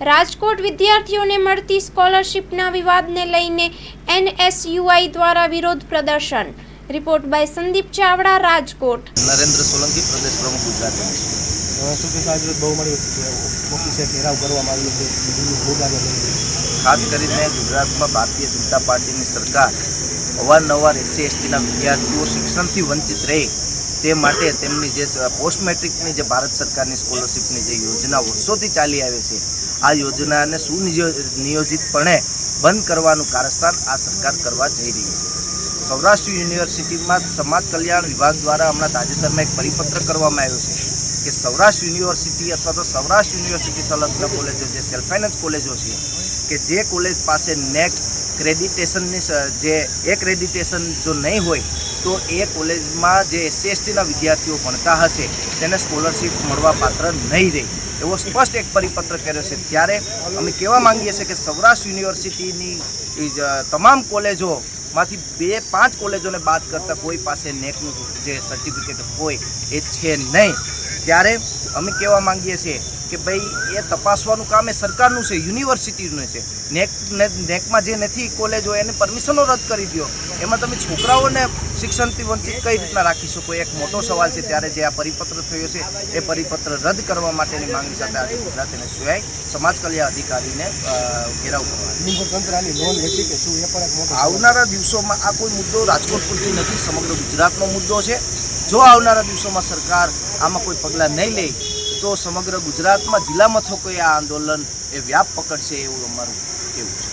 રાજકોટ વિદ્યાર્થીઓને મળતી સ્કોલરશિપના વિવાદને લઈને એનએસયુઆઈ દ્વારા વિરોધ પ્રદર્શન. Report by Sandeep Chavda Rajkot. Narendra Solanki પ્રદેશ પ્રમુખ ગુજરાત ખાસ કરીને ગુજરાતમાં ભારતીય જનતા પાર્ટીની સરકાર અવારનવાર એસસી એસટીના વિદ્યાર્થીઓ શિક્ષણથી વંચિત રહે તે માટે તેમની જે પોસ્ટ મેટ્રિકની જે ભારત સરકારની સ્કોલરશિપની જે યોજના વર્ષોથી ચાલી આવે છે આ યોજનાને સુનિયોજિતપણે બંધ કરવાનું કારસ્થાન આ સરકાર કરવા જઈ રહી છે. સૌરાષ્ટ્ર યુનિવર્સિટીમાં સમાજ કલ્યાણ વિભાગ દ્વારા હમણાં તાજેતરમાં એક પરિપત્ર કરવામાં આવ્યો છે કે સૌરાષ્ટ્ર યુનિવર્સિટી અથવા તો સૌરાષ્ટ્ર યુનિવર્સિટી સંલગ્ન કોલેજો જે સેલ્ફ ફાઇનાન્સ કોલેજો છે કે જે કોલેજ પાસે નેક ક્રેડિટેશનની જે એ ક્રેડિટેશન જો નહીં હોય તો એ કોલેજમાં જે એસસી, એસટીના વિદ્યાર્થીઓ ભણતા હશે તેને સ્કોલરશિપ મળવા પાત્ર નહીં રહે. એવો સ્પષ્ટ એક પરિપત્ર કર્યો છે. ત્યારે અમે કહેવા માંગીએ છીએ કે સૌરાષ્ટ્ર યુનિવર્સિટીની તમામ કોલેજોમાંથી બે પાંચ કોલેજોને બાદ કરતાં કોઈ પાસે નેકનું જે સર્ટિફિકેટ હોય એ છે નહીં. ત્યારે અમે કહેવા માંગીએ છીએ કે ભાઈ એ તપાસવાનું કામ એ સરકારનું છે યુનિવર્સિટીનું છે. નેક નેકમાં જે નથી કોલેજો એને પરમિશનો રદ કરી દો એમાં તમે છોકરાઓને શિક્ષણથી વંચિત કઈ રીતના રાખી શકો? એક મોટો સવાલ છે ત્યારે જે આ પરિપત્ર થયો છે એ પરિપત્ર રદ કરવા માટેની માંગણી સાથે આજે ગુજરાત અને સિવાય સમાજ કલ્યાણ અધિકારીને ઘેરાવ કરવા એની પર તંત્ર આની લોન વેચી કે શું એ પણ એક મોટો આવનારા દિવસોમાં આ કોઈ મુદ્દો રાજકોટ પૂરતી નથી સમગ્ર ગુજરાતનો મુદ્દો છે. જો આવનારા દિવસોમાં સરકાર આમાં કોઈ પગલાં નહીં લે તો સમગ્ર ગુજરાતમાં જિલ્લા મથકોએ આ આંદોલન એ વ્યાપ પકડશે એવું અમારું કહેવું છે.